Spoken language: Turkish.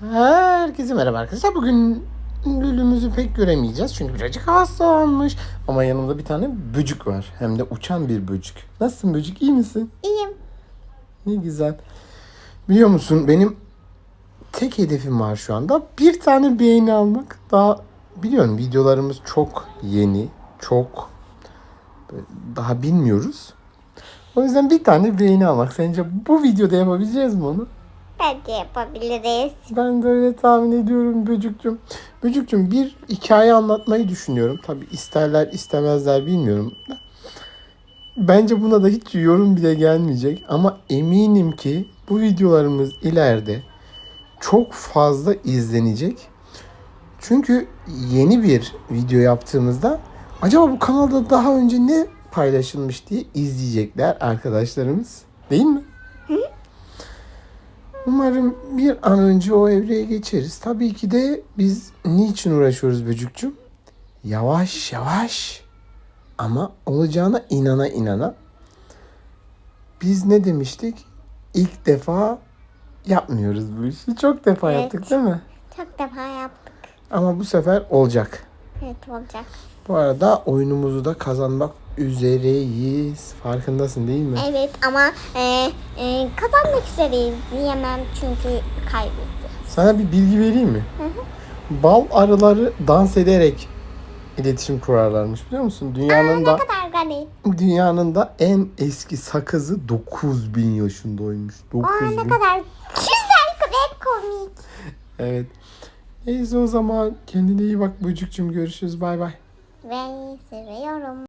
Herkese merhaba arkadaşlar. Bugün Lülümüzü pek göremeyeceğiz çünkü birazcık hastalanmış. Ama yanımda bir tane böcük var. Hem de uçan bir böcük. Nasılsın böcük? İyi misin? İyiyim. Ne güzel. Biliyor musun benim tek hedefim var şu anda. Bir tane beğeni almak. Daha biliyorum videolarımız çok yeni. Çok daha bilmiyoruz. O yüzden bir tane beğeni almak. Sence bu videoda yapabileceğiz mi onu? Bence yapabiliriz. Ben de öyle tahmin ediyorum Böcük'cüm. Böcük'cüm bir hikaye anlatmayı düşünüyorum. Tabi isterler istemezler bilmiyorum. Bence buna da hiç yorum bile gelmeyecek. Ama eminim ki bu videolarımız ileride çok fazla izlenecek. Çünkü yeni bir video yaptığımızda acaba bu kanalda daha önce ne paylaşılmış diye izleyecekler arkadaşlarımız. Değil mi? Umarım bir an önce o evreye geçeriz. Tabii ki de biz niçin uğraşıyoruz böcükçüm? Yavaş yavaş ama olacağına inana inana. Biz ne demiştik? İlk defa yapmıyoruz bu işi. Çok defa Evet. yaptık değil mi? Çok defa yaptık. Ama bu sefer olacak. Evet olacak. Bu arada oyunumuzu da kazanmak üzereyiz. Farkındasın değil mi? Evet ama e, e, kazanmak üzereyiz diyemem çünkü kaybettik. Sana bir bilgi vereyim mi? Bal arıları dans ederek iletişim kurarlarmış biliyor musun? Dünyanın Ne da kadar garip. dünyanın da en eski sakızı 9000 yaşındaymış. Aa 9000. ne kadar güzel ve komik. Evet. Neyse o zaman kendine iyi bak böcükçüm görüşürüz bay bay. Ve seviyorum.